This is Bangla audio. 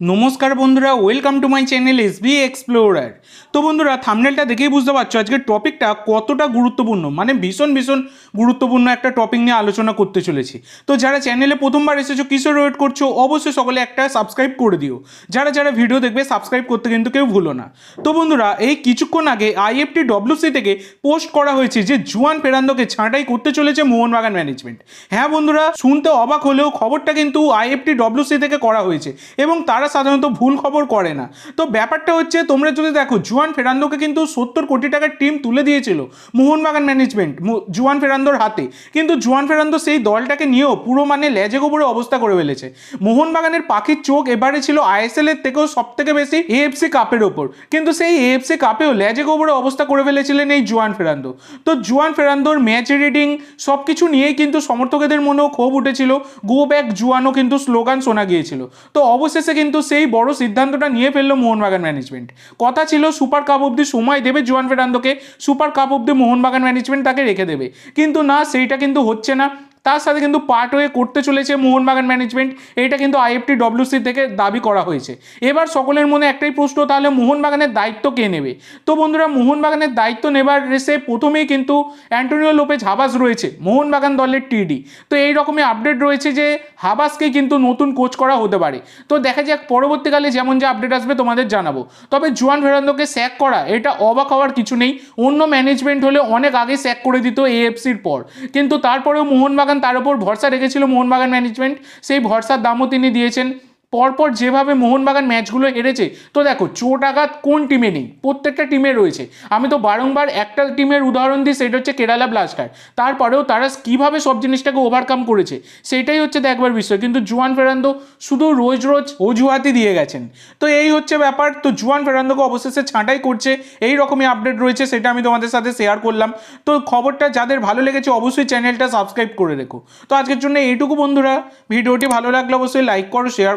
নমস্কার বন্ধুরা welcome to my channel S B explorer তো বন্ধুরা থামনেলটা দেখেই বুঝতে পারছ আজকের টপিকটা কতটা গুরুত্বপূর্ণ মানে ভীষণ ভীষণ গুরুত্বপূর্ণ একটা টপিক নিয়ে আলোচনা করতে চলেছি। তো যারা চ্যানেলে প্রথমবার এসেছ কিসের ওয়েট করছ, অবশ্যই সকলে একটা সাবস্ক্রাইব করে দিও। যারা যারা ভিডিও দেখবে সাবস্ক্রাইব করতে কিন্তু কেউ ভুলো না। তো বন্ধুরা, এই কিছুক্ষণ আগে আইএফটি ডব্লিউসি থেকে পোস্ট করা হয়েছে যে জুয়ান ফেরান্দোকে ছাঁটাই করতে চলেছে মোহনবাগান ম্যানেজমেন্ট হ্যাঁ বন্ধুরা, শুনতে অবাক হলেও খবরটা কিন্তু আইএফটি ডব্লিউসি থেকে করা হয়েছে এবং তারা সাধারণত ভুল খবর করে না। তো ব্যাপারটা হচ্ছে, তোমরা যদি দেখো, জুয়ান ফেরান্দোকে কিন্তু সত্তর কোটি টাকার টিম তুলে দিয়েছিল মোহনবাগান ম্যানেজমেন্ট জুয়ান ফেরান্দোর হাতে। কিন্তু জুয়ান ফেরান্দো সেই দলটাকে নিয়েও পুরো মানে লেজে গোবরে অবস্থা করে ফেলেছে। মোহনবাগানের পাখির চোখ এবারে ছিল আইএসএল এর থেকেও সব থেকে বেশি এএফসি কাপের ওপর। কিন্তু সেই এএফসি কাপেও লেজে গোবরে অবস্থা করে ফেলেছিলেন এই জুয়ান ফেরান্দো। তো জুয়ান ফেরান্দোর ম্যাচ রিডিং সব কিছু নিয়েই কিন্তু সমর্থকদের মনেও ক্ষোভ উঠেছিল। গো ব্যাক জুয়ানও কিন্তু স্লোগান শোনা গিয়েছিল। তো অবশেষে কিন্তু সেই বড় সিদ্ধান্তটা নিয়ে ফেলল মোহনবাগান ম্যানেজমেন্ট কথা ছিল সুপার কাপ অব্দি সময় দেবে জুয়ান ফেরান্দোকে, সুপার কাপ অব্দি মোহনবাগান ম্যানেজমেন্ট তাকে রেখে দেবে। কিন্তু না, সেইটা কিন্তু হচ্ছে না। তার সাথে কিন্তু পার্ট হয়ে করতে চলেছে মোহনবাগান ম্যানেজমেন্ট এটা কিন্তু আইএফটি ডব্লিউসি থেকে দাবি করা হয়েছে। এবার সকলের মনে একটাই প্রশ্ন, তাহলে মোহনবাগানের দায়িত্ব কে নেবে? তো বন্ধুরা মোহনবাগানের দায়িত্ব নেবার রেসে প্রথমেই কিন্তু অ্যান্টোনিও লোপেজ হাবাস রয়েছে মোহনবাগান দলের টিডি। তো এই রকমই আপডেট রয়েছে যে হাবাসকে কিন্তু নতুন কোচ করা হতে পারে। তো দেখা যাক, পরবর্তীকালে যেমন যে আপডেট আসবে তোমাদের জানাব। তবে জুয়ান ফেরান্দোকে স্যাক করা, এটা অবাক হওয়ার কিছু নেই। অন্য ম্যানেজমেন্ট হলে অনেক আগে স্যাক করে দিত এএফসির পর। কিন্তু তারপরেও মোহনবাগান তার উপর ভরসা রেখেছিল মোহনবাগান ম্যানেজমেন্ট। সেই ভরসার দামও তিনি দিয়েছেন। পরপর যেভাবে মোহনবাগান ম্যাচগুলো হেরেছে, তো দেখো চোট আঘাত কোন টিমে নেই? প্রত্যেকটা টিমে রয়েছে। আমি তো বারংবার একটা টিমের উদাহরণ দিই, সেটা হচ্ছে কেরালা ব্লাস্টার তারপরেও তারা কীভাবে সব জিনিসটাকে ওভারকাম করেছে, সেটাই হচ্ছে দেখবার বিষয়। কিন্তু জুয়ান ফেরান্দো শুধু রোজ রোজ অজুহাতই দিয়ে গেছেন। তো এই হচ্ছে ব্যাপার। তো জুয়ান ফেরান্দোকে অবশেষে ছাঁটাই করছে, এই রকমই আপডেট রয়েছে, সেটা আমি তোমাদের সাথে শেয়ার করলাম। তো খবরটা যাদের ভালো লেগেছে, অবশ্যই চ্যানেলটা সাবস্ক্রাইব করে রেখো। তো আজকের জন্য এইটুকু বন্ধুরা। ভিডিওটি ভালো লাগলে অবশ্যই লাইক করো শেয়ার